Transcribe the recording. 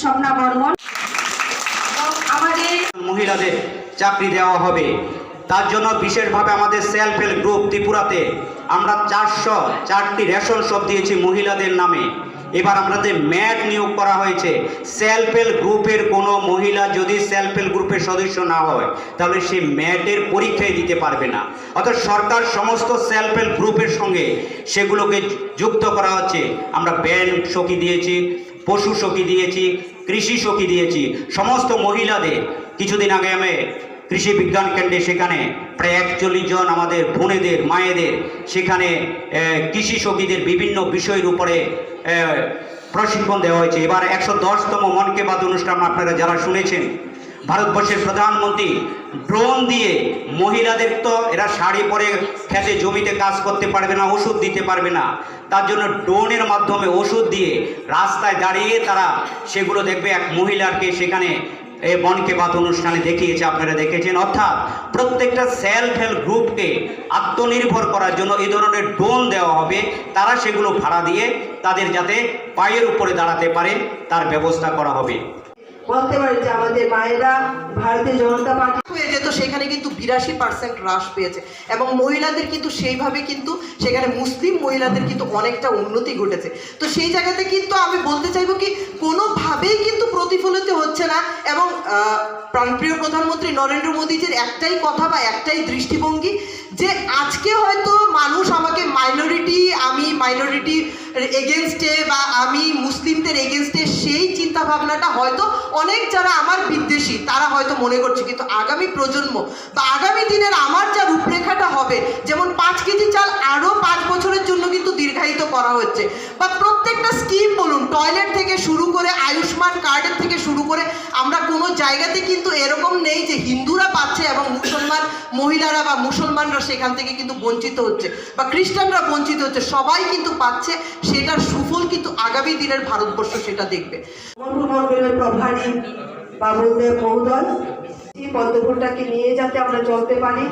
স্বপ্না বর্মন। আমাদের মহিলাদের চাকরি দেওয়া হবে। তার জন্য বিশেষভাবে আমাদের সেলফ হেল্প গ্রুপ ত্রিপুরাতে আমরা চারশো চারটি রেশন শপ দিয়েছি মহিলাদের নামে। এবার আমাদের ম্যাট নিয়োগ করা হয়েছে। সেলফ হেল্প গ্রুপের কোনো মহিলা যদি সেলফ হেল্প গ্রুপের সদস্য না হয়, তাহলে সে ম্যাটের পরীক্ষায় দিতে পারবে না। অর্থাৎ সরকার সমস্ত সেলফ হেল্প গ্রুপের সঙ্গে সেগুলোকে যুক্ত করা হচ্ছে। আমরা ব্যাংক সখী দিয়েছি পশু সখী দিয়েছি, কৃষি সখী দিয়েছি, সমস্ত মহিলাদের। কিছুদিন আগে আমি কৃষি বিজ্ঞান কেন্দ্রে সেখানে প্রায় একচল্লিশ জন আমাদের বোনেদের, মায়েদের, সেখানে কৃষি সখীদের বিভিন্ন বিষয়ের উপরে প্রশিক্ষণ দেওয়া হয়েছে। এবার একশো দশতম মন কে বাদ অনুষ্ঠান আপনারা যারা শুনেছেন ভারতবর্ষের প্রধানমন্ত্রী ড্রোন দিয়ে মহিলাদের তো এরা শাড়ি পরে খেতে, জমিতে কাজ করতে পারবে না, ওষুধ দিতে পারবে না। তার জন্য ড্রোনের মাধ্যমে ওষুধ দিয়ে রাস্তায় দাঁড়িয়ে তারা সেগুলো দেখবে। এক মহিলাকে সেখানে এই মনকে বাত অনুষ্ঠানে দেখিয়েছে, আপনারা দেখেছেন। অর্থাৎ প্রত্যেকটা সেলফ হেল্প গ্রুপকে আত্মনির্ভর করার জন্য এই ধরনের ড্রোন দেওয়া হবে। তারা সেগুলো ভাড়া দিয়ে তাদের যাতে পায়ের উপরে দাঁড়াতে পারে, তার ব্যবস্থা করা হবে। বলতে পারি যে আমাদের মায়েরা ভারতীয় জনতা পার্টি হয়ে যেত, সেখানে কিন্তু বিরাশি পার্সেন্ট হ্রাস পেয়েছে। এবং মহিলাদের কিন্তু সেইভাবে কিন্তু সেখানে মুসলিম মহিলাদের কিন্তু অনেকটা উন্নতি ঘটেছে। তো সেই জায়গাতে কিন্তু আমি বলতে চাইব কি, কোনোভাবেই কিন্তু প্রতিফলিত হচ্ছে না। এবং প্রাণপ্রিয় প্রধানমন্ত্রী নরেন্দ্র মোদীজির একটাই কথা বা একটাই দৃষ্টিভঙ্গি যে আজকে হয়তো মানুষ আমাকে মাইনরিটি আমি মাইনরিটি এগেনস্টে বা আমি মুসলিমদের এগেনস্টে সেই চিন্তা ভাবনাটা হয়তো অনেক যারা আমার বিদ্বেষী, তারা হয়তো মনে করছে, কিন্তু আগামী প্রজন্ম বা আগামী দিনের আমার যা রূপরেখাটা হবে, যেমন পাঁচ কেজি চাল আরও পাঁচ বছরের জন্য কিন্তু দীর্ঘায়িত করা হচ্ছে। বা প্রত্যেকটা স্কিম বলুন টয়লেট থেকে শুরু করে আয়ুষ্মান কার্ডের থেকে শুরু করে আমরা কোনো জায়গাতে কিন্তু এরকম নেই যে হিন্দুরা পাচ্ছে এবং মহিলারা বা মুসলমানরা সেখান থেকে কিন্তু বঞ্চিত হচ্ছে বা খ্রিস্টানরা বঞ্চিত হচ্ছে, সবাই কিন্তু পাচ্ছে সেটার সুফল কিন্তু আগামী দিনের ভারতবর্ষ সেটা দেখবে। প্রভারী বাবুদেব মহোদয়, এই পদ্মপুরটাকে নিয়ে যাতে আমরা চলতে পারি।